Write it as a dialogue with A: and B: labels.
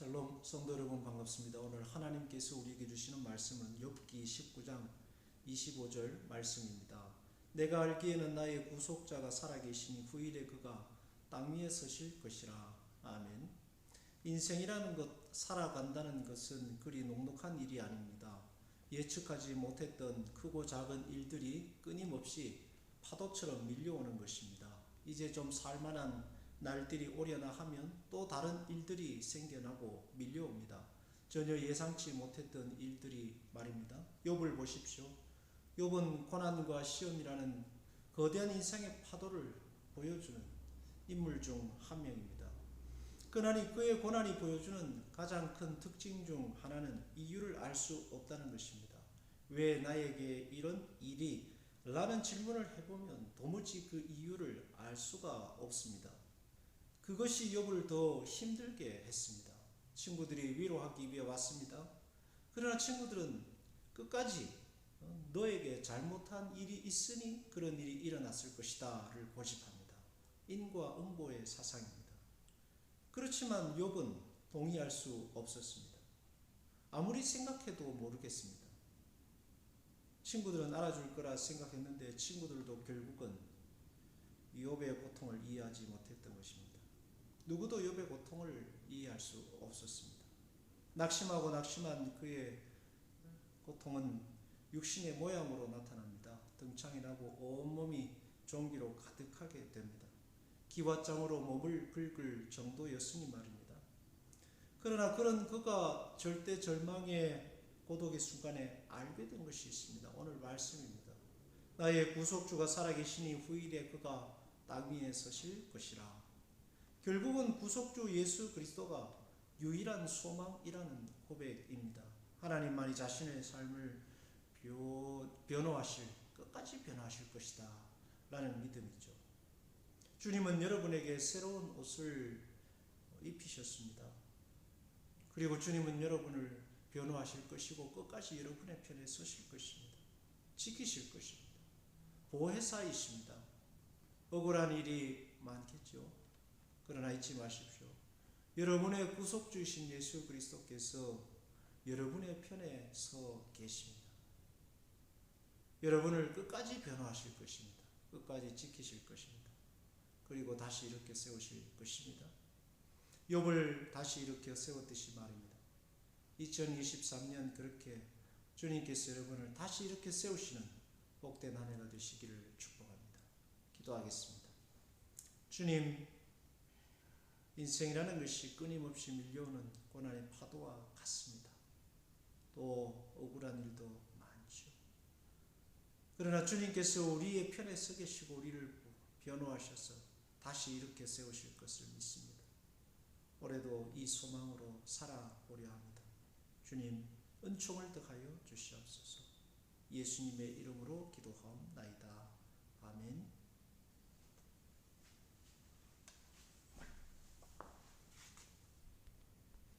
A: 샬롬 성도 여러분 반갑습니다. 오늘 하나님께서 우리에게 주시는 말씀은 욥기 19장 25절 말씀입니다. 내가 알기에는 나의 구속자가 살아계시니 후일에 그가 땅 위에 서실 것이라. 아멘. 인생이라는 것, 살아간다는 것은 그리 녹록한 일이 아닙니다. 예측하지 못했던 크고 작은 일들이 끊임없이 파도처럼 밀려오는 것입니다. 이제 좀 살만한 날들이 오려나 하면 또 다른 일들이 생겨나고 밀려옵니다. 전혀 예상치 못했던 일들이 말입니다. 욥을 보십시오. 욥은 고난과 시험이라는 거대한 인생의 파도를 보여주는 인물 중 한 명입니다. 그러니 그의 고난이 보여주는 가장 큰 특징 중 하나는 이유를 알 수 없다는 것입니다. 왜 나에게 이런 일이 라는 질문을 해보면 도무지 그 이유를 알 수가 없습니다. 그것이 욥을 더 힘들게 했습니다. 친구들이 위로하기 위해 왔습니다. 그러나 친구들은 끝까지 어, 너에게 잘못한 일이 있으니 그런 일이 일어났을 것이다를 고집합니다. 인과 응보의 사상입니다. 그렇지만 욥은 동의할 수 없었습니다. 아무리 생각해도 모르겠습니다. 친구들은 알아줄 거라 생각했는데 친구들도 결국은 욥의 고통을 이해하지 못했던 것입니다. 누구도 욥의 고통을 이해할 수 없었습니다. 낙심하고 낙심한 그의 고통은 육신의 모양으로 나타납니다. 등창이 나고 온몸이 종기로 가득하게 됩니다. 기와장으로 몸을 긁을 정도였으니 말입니다. 그러나 그런 그가 절대 절망의 고독의 순간에 알게 된 것이 있습니다. 오늘 말씀입니다. 나의 구속주가 살아계시니 후일에 그가 땅 위에 서실 것이라. 결국은 구속주 예수 그리스도가 유일한 소망이라는 고백입니다. 하나님만이 자신의 삶을 변호하실, 끝까지 변호하실 것이다. 라는 믿음이죠. 주님은 여러분에게 새로운 옷을 입히셨습니다. 그리고 주님은 여러분을 변호하실 것이고 끝까지 여러분의 편에 서실 것입니다. 지키실 것입니다. 보혜사이십니다. 억울한 일이 많겠죠. 그러나 잊지 마십시오. 여러분의 구속주이신 예수 그리스도께서 여러분의 편에 서 계십니다. 여러분을 끝까지 변호하실 것입니다. 끝까지 지키실 것입니다. 그리고 다시 이렇게 세우실 것입니다. 욥을 다시 이렇게 세웠듯이 말입니다. 2023년 그렇게 주님께서 여러분을 다시 이렇게 세우시는 복된 한 해가 되시기를 축복합니다. 기도하겠습니다. 주님, 인생이라는 것이 끊임없이 밀려오는 고난의 파도와 같습니다. 또 억울한 일도 많죠. 그러나 주님께서 우리의 편에 서 계시고 우리를 변호하셔서 다시 이렇게 세우실 것을 믿습니다. 올해도 이 소망으로 살아보려 합니다. 주님, 은총을 더하여 주시옵소서. 예수님의 이름으로 기도하옵나이다. 아멘.